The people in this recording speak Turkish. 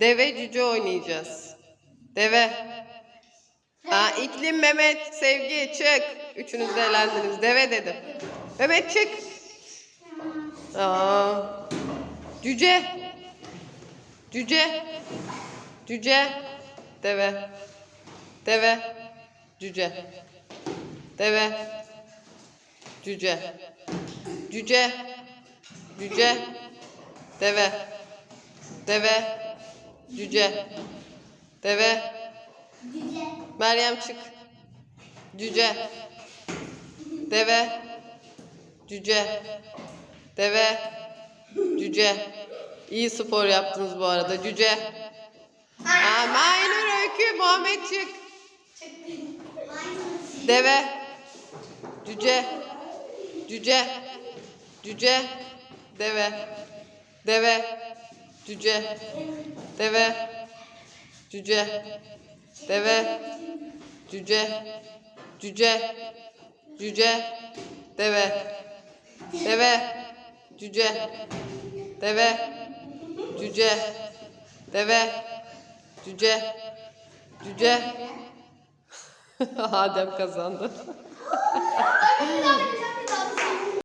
Deve cüce oynayacağız. Deve. Aa, İklim, Mehmet, Sevgi çık. Üçünüz de elendiniz. Deve dedim. Mehmet çık. Aa, cüce. Cüce. Cüce. Deve. Deve. Cüce. Deve. Cüce. Cüce. Cüce. Deve. Deve. Cüce. Deve. Meryem çık. Cüce. Deve. Cüce. Deve. Cüce. İyi spor yaptınız bu arada. Cüce. Aa, Maynur Öykü. Muhammed çık. Deve. Cüce. Cüce. Cüce. Deve. Deve. Cüce. Deve. Cüce. Deve. Cüce. Cüce. Cüce. Deve. Deve. Cüce. Deve. Cüce. Deve. Cüce. Cüce. Adem kazandı.